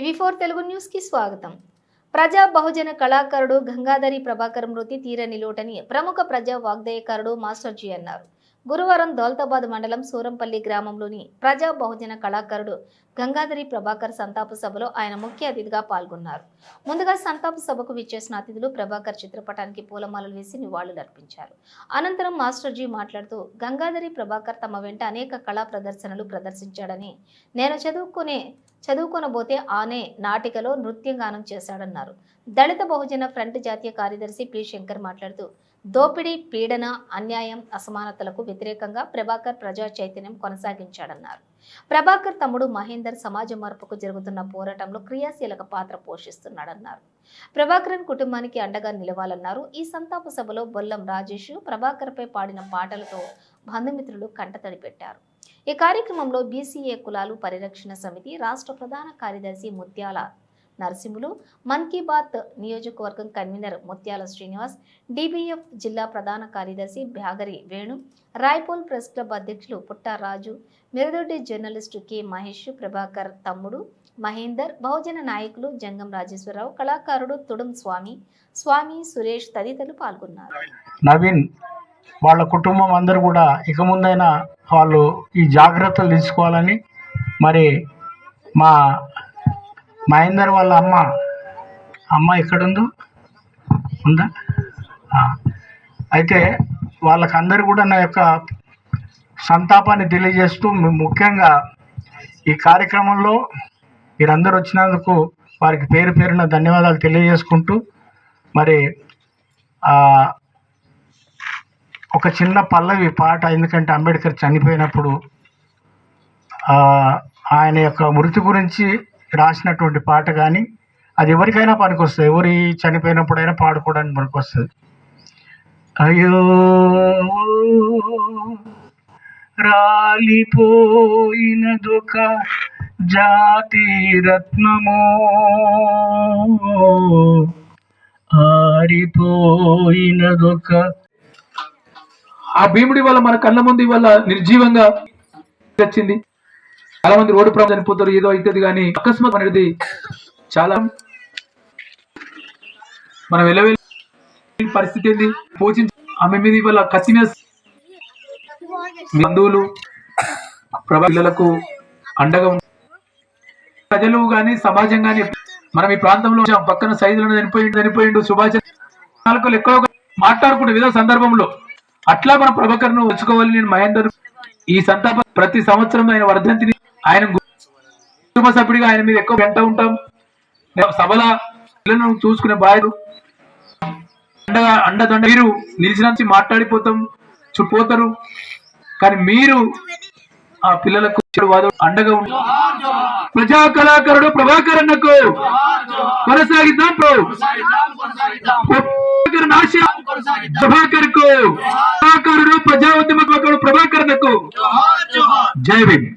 TV four Telugu న్యూస్కి స్వాగతం. ప్రజా బహుజన కళాకారుడు గంగాధరి ప్రభాకర్ మృతి తీరని లోటని ప్రముఖ ప్రజా వాగ్దేయకారుడు మాస్టర్ జీ అన్నారు. గురువారం దౌలతాబాద్ మండలం సూరంపల్లి గ్రామంలోని ప్రజా బహుజన కళాకారుడు గంగాధరి ప్రభాకర్ సంతాప సభలో ఆయన ముఖ్య అతిథిగా పాల్గొన్నారు. ముందుగా సంతాప సభకు విచ్చేసిన అతిథులు ప్రభాకర్ చిత్రపటానికి పూలమాలలు వేసి నివాళులర్పించారు అనంతరం మాస్టర్ జీ మాట్లాడుతూ గంగాధరి ప్రభాకర్ తమ వెంట అనేక కళా ప్రదర్శనలు ప్రదర్శించాడని నేను చదువుకునే చదువుకొనబోతే ఆనే నాటికలో నృత్యగానం చేశాడన్నారు. దళిత బహుజన ఫ్రంట్ జాతీయ కార్యదర్శి పి. శంకర్ మాట్లాడుతూ దోపిడీ పీడన అన్యాయం అసమానతలకు వ్యతిరేకంగా ప్రభాకర్ ప్రజా చైతన్యం కొనసాగించాడన్నారు. ప్రభాకర్ తమ్ముడు మహేందర్ సమాజ మార్పుకు జరుగుతున్న పోరాటంలో క్రియాశీలక పాత్ర పోషిస్తున్నాడన్నారు. ప్రభాకరన్ కుటుంబానికి అండగా నిలవాలన్నారు. ఈ సంతాప సభలో బొల్లం రాజేష్ ప్రభాకర్పై పాడిన పాటలతో బంధుమిత్రులు కంటతడి పెట్టారు. ఈ కార్యక్రమంలో బీసీఏ కులాలు పరిరక్షణ సమితి రాష్ట్ర ప్రధాన కార్యదర్శి ముత్యాల నరసింహులు మన్ కీ బాత్ నియోజకవర్గం కన్వీనర్ ముత్యాల శ్రీనివాస్ డిబిఎఫ్ జిల్లా ప్రధాన కార్యదర్శి బ్యాగరి వేణు రాయ్పూల్ ప్రెస్ క్లబ్ అధ్యక్షులు పుట్టారాజు మిరదొడ్డి జర్నలిస్టు కె మహేష్ ప్రభాకర్ తమ్ముడు మహేందర్ బహుజన నాయకులు జంగం రాజేశ్వరరావు కళాకారుడు తుడుం స్వామి స్వామి సురేష్ తదితరులు పాల్గొన్నారు. నవీన్ వాళ్ళ కుటుంబం అందరూ కూడా ఇక ముందైనా వాళ్ళు ఈ జాగ్రత్తలు తీసుకోవాలని మరి మా మహేందర్ వాళ్ళ అమ్మ అమ్మ ఎక్కడుందో ఉందా? అయితే వాళ్ళకందరూ కూడా నా యొక్క సంతాపాన్ని తెలియజేస్తూ ముఖ్యంగా ఈ కార్యక్రమంలో మీరందరూ వచ్చినందుకు వారికి పేరు పేరున ధన్యవాదాలు తెలియజేసుకుంటూ మరి ఒక చిన్న పల్లవి పాట ఎందుకంటే అంబేద్కర్ చనిపోయినప్పుడు ఆయన యొక్క మృతి గురించి రాసినటువంటి పాట కానీ అది ఎవరికైనా పనికొస్తుంది. ఎవరి చనిపోయినప్పుడైనా పాడుకోవడానికి పనికొస్తుంది. అయ్యో రాలిపోయినదొక జాతి రత్నమో ఆరిపోయినదొక ఆ భీముడి వల్ల మన కళ్ళ ముందు ఇవాళ నిర్జీవంగా వచ్చింది. చాలా మంది రోడ్డు ప్రాంతం చనిపోతారు ఏదో అవుతుంది కానీ అకస్మాత్ అనేది చాలా మనం వెళ్ళవెళ్ళి పరిస్థితి ఏంది? పోచించి ఆమె మీద ఇవాళ కత్తి బంధువులు ప్రభా పిల్లలకు అండగా ప్రజలు గాని సమాజం కానీ మనం ఈ ప్రాంతంలో పక్కన సైజులను చనిపోయిండు చనిపోయిండు సుభాష్ నాలుగు ఎక్కడో మాట్లాడుకుంటే వివిధ విధ సందర్భంలో అట్లా మన ప్రభాకర్ను వచ్చుకోవాలి నేను మహేందర్ ఈ సంతాప ప్రతి సంవత్సరం ఆయన వర్ధంతిని ఆయన కుటుంబ సభ్యుడిగా ఆయన మీద ఎక్కువ వెంట ఉంటాం. సభల పిల్లలను చూసుకునే బాధ్యత అండగా అండదండ మీరు నిలిచినంచి మాట్లాడిపోతాం. చుట్టుపోతారు. కానీ మీరు ఆ పిల్లలకు అండగా ఉండి ప్రజా కళాకారుడు ప్రభాకర్ అన్నకు కొనసాగిద్దాం. ప్రభు ప్రభాకర్ నాశ ప్రభాకర్కు ప్రభాకరుడు ప్రజా ఉద్యమ ప్రభాకర్ అన్నకు జై భీమ్